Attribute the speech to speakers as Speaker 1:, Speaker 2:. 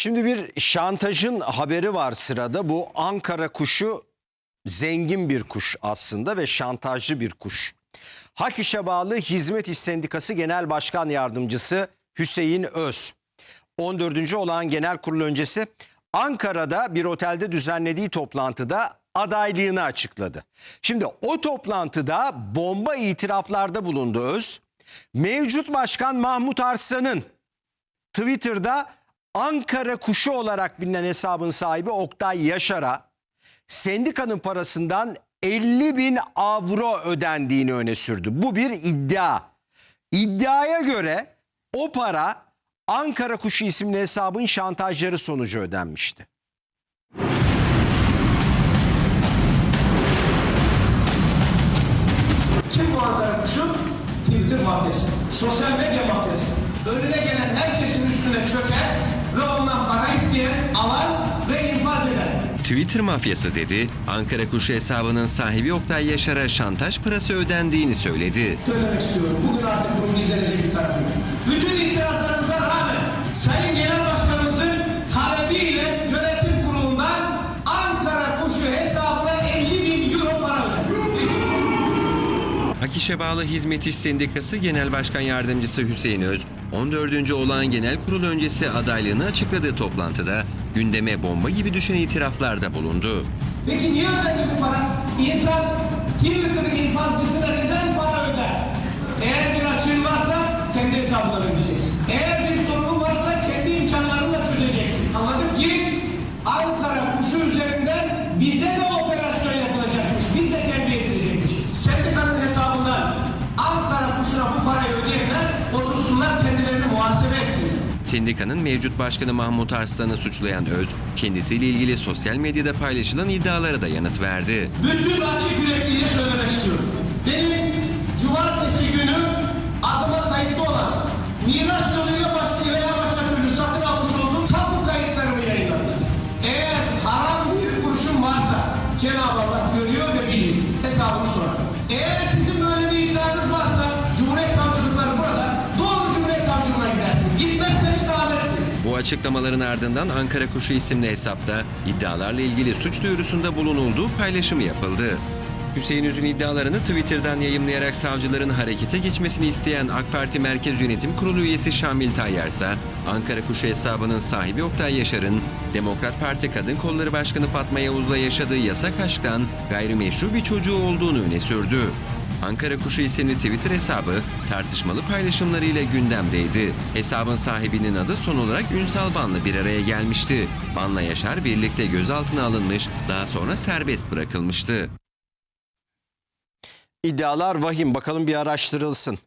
Speaker 1: Şimdi bir şantajın haberi var sırada. Bu Ankara kuşu zengin bir kuş aslında ve şantajcı bir kuş. Hak İş'e bağlı Hizmet İş Sendikası Genel Başkan Yardımcısı Hüseyin Öz. 14. olağan genel kurul öncesi Ankara'da bir otelde düzenlediği toplantıda adaylığını açıkladı. Şimdi o toplantıda bomba itiraflarda bulundu Öz. Mevcut Başkan Mahmut Arslan'ın Twitter'da Ankara kuşu olarak bilinen hesabın sahibi Oktay Yaşar'a sendikanın parasından 50 bin avro ödendiğini öne sürdü. Bu bir iddia. İddiaya göre o para Ankara Kuşu isimli hesabın şantajları sonucu ödenmişti.
Speaker 2: Kim bu Ankara kuşu? Twitter mafyası, sosyal medya mafyası. Önüne gelen herkesin üstüne çöker
Speaker 3: Twitter mafyası dedi, Ankara Kuşu hesabının sahibi Oktay Yaşar'a şantaj parası ödendiğini söyledi.
Speaker 2: Söylemek istiyorum. Bugün artık bunun gizlenecek
Speaker 3: Hak İş'e bağlı Hizmet İş Sendikası Genel Başkan Yardımcısı Hüseyin Öz, 14. olağan genel kurul öncesi adaylığını açıkladığı toplantıda gündeme bomba gibi düşen itiraflarda bulundu.
Speaker 2: Peki niye ödendi bu para? İnsan Twitter'ın infazcısına neden para öder? Eğer bir açığın varsa kendi hesabından ödeyeceksin. Eğer bir sorunun varsa kendi imkanlarınla çözeceksin. Anladık ki Ankara kuşu üzerinden bize de Sendikanın
Speaker 3: mevcut başkanı Mahmut Arslan'ı suçlayan Öz, kendisiyle ilgili sosyal medyada paylaşılan iddialara da yanıt verdi.
Speaker 2: bütün açık yürekliyle söylemek istiyorum. Benim cumartesi günü adıma kayıtlı olan miras yoluyla başka veya başka türlü satın almış olduğum tapu kayıtlarımı yayınladım. Eğer haram bir kurşun varsa Cenab-ı Allah görüyor ve biliyor. Hesabını sorar. Eğer
Speaker 3: açıklamaların ardından Ankara Kuşu isimli hesapta iddialarla ilgili suç duyurusunda bulunulduğu paylaşımı yapıldı. Hüseyin Üz'ün iddialarını Twitter'dan yayımlayarak savcıların harekete geçmesini isteyen AK Parti Merkez Yönetim Kurulu üyesi Şamil Tayyar ise Ankara Kuşu hesabının sahibi Oktay Yaşar'ın Demokrat Parti Kadın Kolları Başkanı Fatma Yavuz'la yaşadığı yasak aşktan gayrimeşru bir çocuğu olduğunu öne sürdü. Ankara Kuşu isimli Twitter hesabı tartışmalı paylaşımlarıyla gündemdeydi. Hesabın sahibinin adı son olarak Ünsal Ban'la bir araya gelmişti. Ban'la Yaşar birlikte gözaltına alınmış, daha sonra serbest bırakılmıştı.
Speaker 1: İddialar vahim bakalım bir araştırılsın.